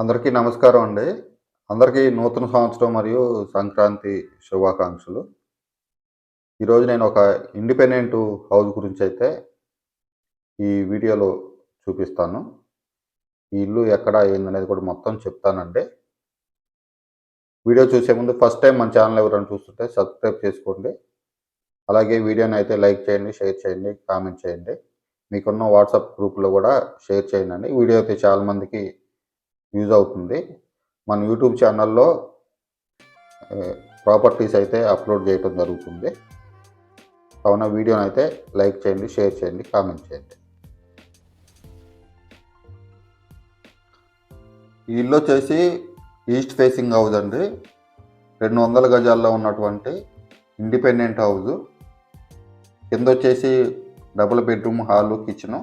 అందరికీ నమస్కారం అండి. అందరికీ నూతన సంవత్సరం మరియు సంక్రాంతి శుభాకాంక్షలు. ఈరోజు నేను ఒక ఇండిపెండెంట్ హౌస్ గురించి అయితే ఈ వీడియోలో చూపిస్తాను. ఈ ఇల్లు ఎక్కడ ఏందనేది కూడా మొత్తం చెప్తానండి. వీడియో చూసే ముందు ఫస్ట్ టైం మన ఛానల్ ఎవరైనా చూస్తుంటే సబ్స్క్రైబ్ చేసుకోండి. అలాగే వీడియోని అయితే లైక్ చేయండి షేర్ చేయండి కామెంట్ చేయండి. మీకున్న వాట్సాప్ గ్రూప్లో కూడా షేర్ చేయండి. వీడియో అయితే చాలామందికి యూజ్ అవుతుంది. మన యూట్యూబ్ ఛానల్లో ప్రాపర్టీస్ అయితే అప్లోడ్ చేయటం జరుగుతుంది. కావున వీడియోని అయితే లైక్ చేయండి షేర్ చేయండి కామెంట్ చేయండి. ఈ ఇల్లు వచ్చేసి ఈస్ట్ ఫేసింగ్ హౌస్ అండి. రెండు వందల గజాల్లో ఉన్నటువంటి ఇండిపెండెంట్ హౌస్. కింద వచ్చేసి డబుల్ బెడ్రూమ్ హాలు కిచెను.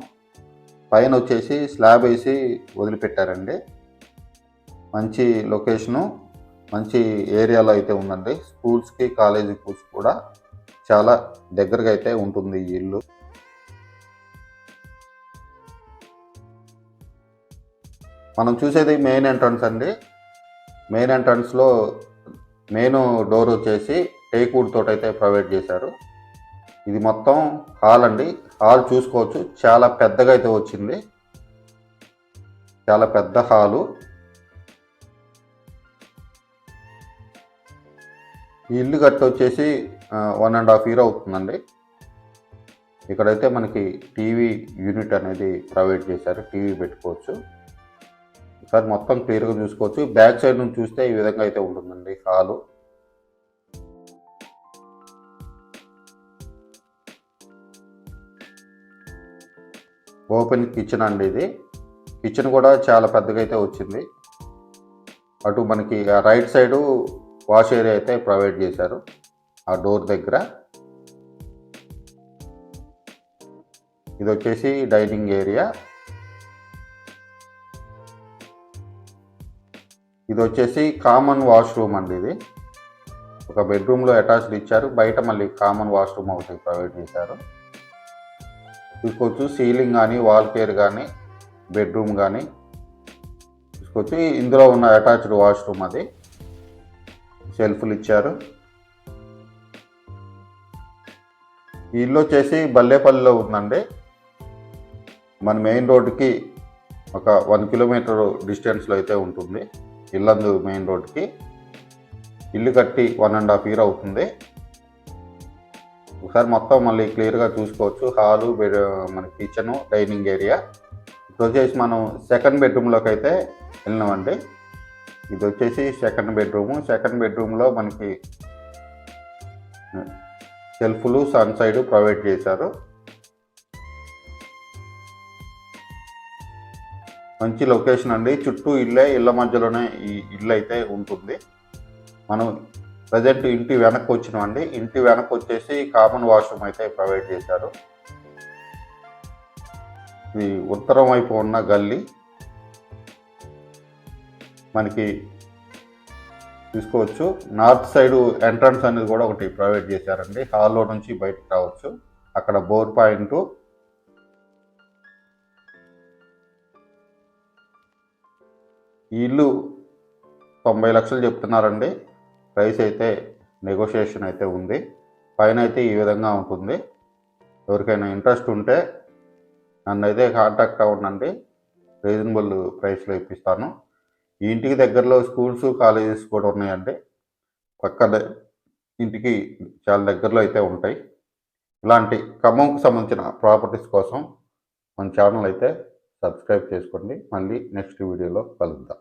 పైన వచ్చేసి స్లాబ్ వేసి వదిలిపెట్టారండి. మంచి లొకేషను మంచి ఏరియాలో అయితే ఉందండి. స్కూల్స్కి కాలేజీ స్కూల్స్ కూడా చాలా దగ్గరగా అయితే ఉంటుంది ఈ ఇల్లు. మనం చూసేది మెయిన్ ఎంట్రన్స్ అండి. మెయిన్ ఎంట్రన్స్లో మెయిన్ డోర్ వచ్చేసి టేక్ వుడ్ అయితే ప్రొవైడ్ చేశారు. ఇది మొత్తం హాల్ అండి. హాల్ చూసుకోవచ్చు. చాలా పెద్దగా అయితే వచ్చింది. చాలా పెద్ద హాలు. ఈ ఇల్లు కట్టి వచ్చేసి వన్ అండ్ హాఫ్ ఇయర్ అవుతుందండి. ఇక్కడైతే మనకి టీవీ యూనిట్ అనేది ప్రొవైడ్ చేశారు. టీవీ పెట్టుకోవచ్చు. ఒకసారి మొత్తం క్లియర్గా చూసుకోవచ్చు. బ్యాక్ సైడ్ నుంచి చూస్తే ఈ విధంగా అయితే ఉంటుందండి హాలు. ఓపెన్ కిచెన్ అండి ఇది. కిచెన్ కూడా చాలా పెద్దగా అయితే వచ్చింది. అటు మనకి రైట్ సైడు వాష్ ఏరియా అయితే ప్రొవైడ్ చేశారు ఆ డోర్ దగ్గర. ఇది వచ్చేసి డైనింగ్ ఏరియా. ఇది వచ్చేసి కామన్ వాష్రూమ్ అండి ఇది. ఒక బెడ్రూమ్లో అటాచ్డ్ ఇచ్చారు. బయట మళ్ళీ కామన్ వాష్రూమ్ ఒకటి ప్రొవైడ్ చేశారు. చూసుకోవచ్చు సీలింగ్ కానీ వాల్ కేర్ కానీ బెడ్రూమ్ కానీ చూసుకోవచ్చు ఇందులో ఉన్న అటాచ్డ్ వాష్రూమ్ అది. షెల్ఫ్లు ఇచ్చారు. ఈ ఇల్లు వచ్చేసి బల్లేపల్లిలో ఉందండి. మన మెయిన్ రోడ్డుకి ఒక వన్ కిలోమీటర్ డిస్టెన్స్లో అయితే ఉంటుంది. ఇల్లందు మెయిన్ రోడ్కి ఇల్లు కట్టి వన్ అండ్ హాఫ్ ఇయర్ అవుతుంది. ఒకసారి మొత్తం మళ్ళీ క్లియర్గా చూసుకోవచ్చు. హాలు బెడ్ మన కిచెను డైనింగ్ ఏరియా. ఇప్పుడు వచ్చేసి మనం సెకండ్ బెడ్రూమ్లోకి అయితే వెళ్ళినామండి. ఇది వచ్చేసి సెకండ్ బెడ్రూము సెకండ్ బెడ్రూమ్లో మనకి సెల్ఫ్లు సన్ సైడ్ ప్రొవైడ్ చేశారు. మంచి లొకేషన్ అండి. చుట్టూ ఇల్లే ఇళ్ళ మధ్యలోనే ఈ ఇల్లు అయితే ఉంటుంది. మనం ప్రజెంట్ ఇంటి వెనక్కి వచ్చినామండి ఇంటి వెనక్కి వచ్చేసి కామన్ వాష్రూమ్ అయితే ప్రొవైడ్ చేశారు. ఇది ఉత్తరం వైపు ఉన్న గల్లీ మనకి తీసుకోవచ్చు. నార్త్ సైడ్ ఎంట్రన్స్ అనేది కూడా ఒకటి ప్రొవైడ్ చేశారండి. హాల్లో నుంచి బయటకు రావచ్చు. అక్కడ బోర్ పాయింట్. ఈ ఇల్లు తొంభై లక్షలు చెప్తున్నారండి. ప్రైస్ అయితే నెగోషియేషన్ అయితే ఉంది. పైన అయితే ఈ విధంగా ఉంటుంది. ఎవరికైనా ఇంట్రెస్ట్ ఉంటే నన్ను అయితే కాంటాక్ట్ అవ్వండి రీజనబుల్ ప్రైస్లో ఇప్పిస్తాను. ఈ ఇంటికి దగ్గరలో స్కూల్స్ కాలేజెస్ కూడా ఉన్నాయండి. పక్కన ఇంటికి చాలా దగ్గరలో అయితే ఉంటాయి. ఇలాంటి ఖమ్మంకు సంబంధించిన ప్రాపర్టీస్ కోసం మన ఛానల్ అయితే సబ్స్క్రైబ్ చేసుకోండి. మళ్ళీ నెక్స్ట్ వీడియోలో కలుద్దాం.